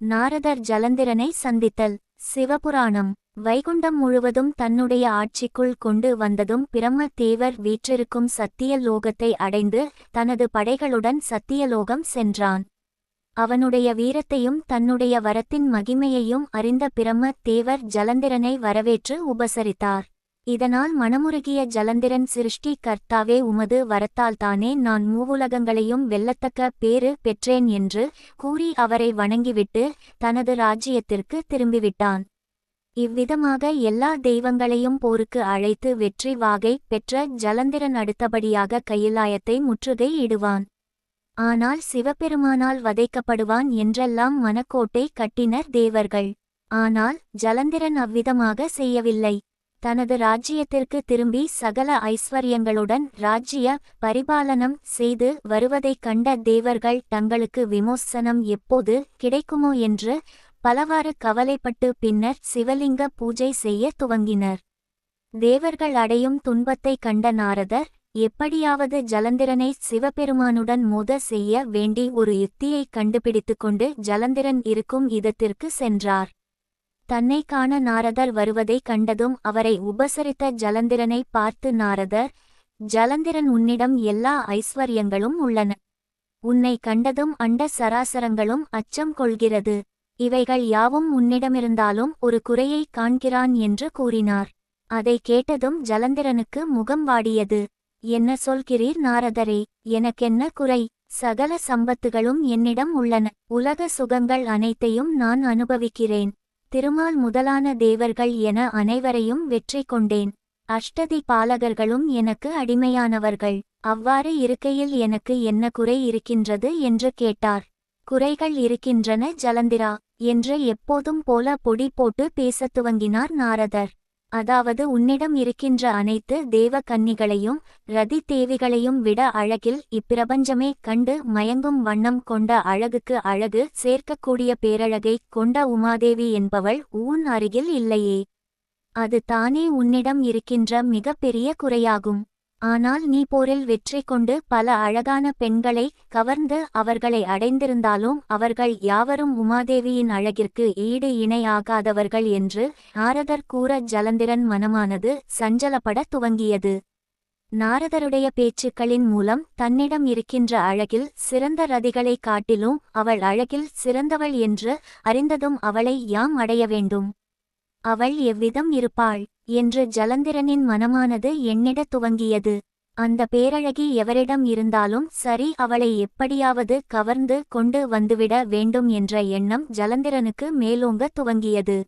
நாரதர் ஜலந்திரனை சந்தித்தல். சிவபுராணம். வைகுண்டம் முழுவதும் தன்னுடைய ஆட்சிக்குள் கொண்டு வந்ததும் பிரம்ம தேவர் வீற்றிருக்கும் சத்தியலோகத்தை அடைந்து தனது படைகளுடன் சத்தியலோகம் சென்றான். அவனுடைய வீரத்தையும் தன்னுடைய வரத்தின் மகிமையையும் அறிந்த பிரம்ம தேவர் ஜலந்திரனை வரவேற்று உபசரித்தார். இதனால் மனமுருகிய ஜலந்திரன் சிருஷ்டி கர்த்தாவே உமது வரத்தால்தானே நான் மூவுலகங்களையும் வெல்லத்தக்க பேறு பெற்றேன் என்று கூறி அவரை வணங்கிவிட்டு தனது ராஜ்யத்திற்கு திரும்பிவிட்டான். இவ்விதமாக எல்லா தெய்வங்களையும் போருக்கு அழைத்து வெற்றி வாகை பெற்ற ஜலந்திரன் அடுத்தபடியாக கையிலாயத்தை முற்றுகை இடுவான். ஆனால் சிவபெருமானால் வதைக்கப்படுவான் என்றெல்லாம் மனக்கோட்டை கட்டினர் தேவர்கள். ஆனால் ஜலந்திரன் அவ்விதமாக செய்யவில்லை. தனது ராஜ்யத்திற்கு திரும்பி சகல ஐஸ்வர்யங்களுடன் ராஜ்ய பரிபாலனம் செய்து வருவதைக் கண்ட தேவர்கள் தங்களுக்கு விமோசனம் எப்போது கிடைக்குமோ என்று பலவாறு கவலைப்பட்டு பின்னர் சிவலிங்க பூஜை செய்ய துவங்கினர். தேவர்கள் அடையும் துன்பத்தை கண்ட நாரதர் எப்படியாவது ஜலந்திரனை சிவபெருமானுடன் மோத செய்ய வேண்டி ஒரு யுக்தியை கண்டுபிடித்துக் கொண்டு ஜலந்திரன் இருக்கும் இதத்திற்கு சென்றார். தன்னை காண நாரதர் வருவதைக் கண்டதும் அவரை உபசரித்த ஜலந்திரனை பார்த்து நாரதர் ஜலந்திரன் உன்னிடம் எல்லா ஐஸ்வர்யங்களும் உள்ளன. உன்னை கண்டதும் அண்ட சராசரங்களும் அச்சம் கொள்கிறது. இவைகள் யாவும் உன்னிடமிருந்தாலும் ஒரு குறையை காண்கிறான் என்று கூறினார். அதை கேட்டதும் ஜலந்திரனுக்கு முகம் வாடியது. என்ன சொல்கிறீர் நாரதரே எனக்கென்ன குறை? சகல சம்பத்துகளும் என்னிடம் உள்ளன. உலக சுகங்கள் அனைத்தையும் நான் அனுபவிக்கிறேன். திருமால் முதலான தேவர்கள் என அனைவரையும் வெற்றி கொண்டேன். அஷ்டதி பாலகர்களும் எனக்கு அடிமையானவர்கள். அவ்வாறு இருக்கையில் எனக்கு என்ன குறை இருக்கின்றது என்று கேட்டார். குறைகள் இருக்கின்றன ஜலந்திரா என்று எப்போதும் போல பொடி போட்டு பேசத் துவங்கினார் நாரதர். அதாவது உன்னிடம் இருக்கின்ற அனைத்து தேவ கன்னிகளையும் ரதி தேவிகளையும் விட அழகில் இப்பிரபஞ்சமே கண்டு மயங்கும் வண்ணம் கொண்ட அழகுக்கு அழகு சேர்க்கக்கூடிய பேரழகைக் கொண்ட உமாதேவி என்பவள் ஊன் அருகில் இல்லையே. அது தானே உன்னிடம் இருக்கின்ற மிகப்பெரிய குறையாகும். ஆனால் நீ போரில் வெற்றி கொண்டு பல அழகான பெண்களை கவர்ந்து அவர்களை அடைந்திருந்தாலும் அவர்கள் யாவரும் உமாதேவியின் அழகிற்கு ஈடு இணையாகாதவர்கள் என்று நாரதர் கூற ஜலந்திரன் மனமானது சஞ்சலப்பட துவங்கியது. நாரதருடைய பேச்சுக்களின் மூலம் தன்னிடம் இருக்கின்ற அழகில் சிறந்த ரதிகளைக் காட்டிலும் அவள் அழகில் சிறந்தவள் என்று அறிந்ததும் அவளை யாம் அடைய வேண்டும். அவள் எவ்விதம் இருப்பாள் என்று ஜலந்திரனின் மனமானது எண்ணிட துவங்கியது. அந்த பேரழகி எவரிடம் இருந்தாலும் சரி அவளை எப்படியாவது கவர்ந்து கொண்டு வந்துவிட வேண்டும் என்ற எண்ணம் ஜலந்திரனுக்கு மேலோங்க துவங்கியது.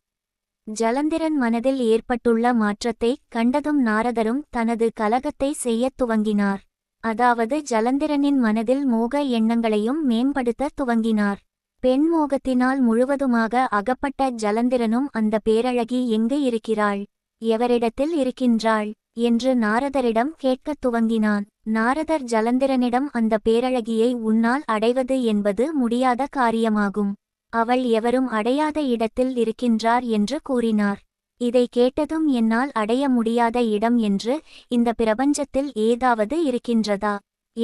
ஜலந்திரன் மனதில் ஏற்பட்டுள்ள மாற்றத்தை கண்டதும் நாரதரும் தனது கலகத்தை செய்யத் துவங்கினார். அதாவது ஜலந்திரனின் மனதில் மோக எண்ணங்களையும் மேம்படுத்த துவங்கினார். பெண் மோகத்தினால் முழுவதுமாக அகப்பட்ட ஜலந்திரனும் அந்த பேரழகி எங்கு இருக்கிறாள்? எவரிடத்தில் இருக்கின்றாள்? என்று நாரதரிடம் கேட்கத் துவங்கினான். நாரதர் ஜலந்திரனிடம் அந்த பேரழகியை உன்னால் அடைவது என்பது முடியாத காரியமாகும். அவள் எவரும் அடையாத இடத்தில் இருக்கின்றார் என்று கூறினார். இதை கேட்டதும் என்னால் அடைய முடியாத இடம் என்று இந்த பிரபஞ்சத்தில் ஏதாவது இருக்கின்றதா?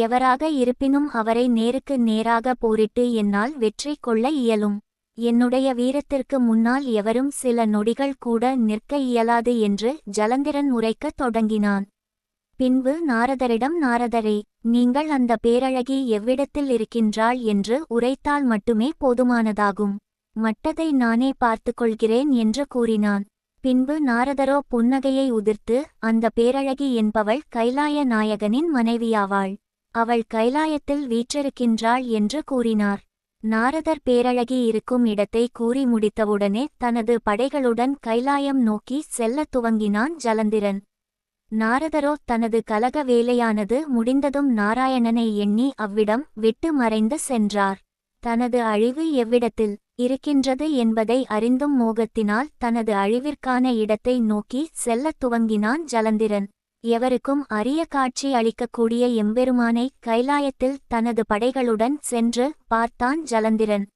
எவராக இருப்பினும் அவரை நேருக்கு நேராக போரிட்டு என்னால் வெற்றி கொள்ள இயலும். என்னுடைய வீரத்திற்கு முன்னால் எவரும் சில நொடிகள் கூட நிற்க இயலாது என்று ஜலந்திரன் உரைக்கத் தொடங்கினான். பின்பு நாரதரிடம் நாரதரே நீங்கள் அந்த பேரழகி எவ்விடத்தில் இருக்கின்றாள் என்று உரைத்தால் மட்டுமே போதுமானதாகும். மட்டதை நானே பார்த்துக் கொள்கிறேன் என்று கூறினான். பின்பு நாரதரோ புன்னகையை உதிர்த்து அந்த பேரழகி என்பவள் கைலாய நாயகனின் மனைவியாவாள். அவள் கைலாயத்தில் வீற்றிருக்கின்றாள் என்று கூறினார். நாரதர் பேரழகி இருக்கும் இடத்தை கூறி முடித்தவுடனே தனது படைகளுடன் கைலாயம் நோக்கி செல்லத் துவங்கினான் ஜலந்திரன். நாரதரோ தனது கலக வேலையானது முடிந்ததும் நாராயணனை எண்ணி அவ்விடம் விட்டு மறைந்து சென்றார். தனது அழிவு எவ்விடத்தில் இருக்கின்றது என்பதை அறிந்தும் மோகத்தினால் தனது அழிவிற்கான இடத்தை நோக்கி செல்லத் துவங்கினான் ஜலந்திரன். எவருக்கும் அரிய காட்சி அளிக்கக்கூடிய எம்பெருமானை கைலாயத்தில் தனது படைகளுடன் சென்று பார்த்தான் ஜலந்திரன்.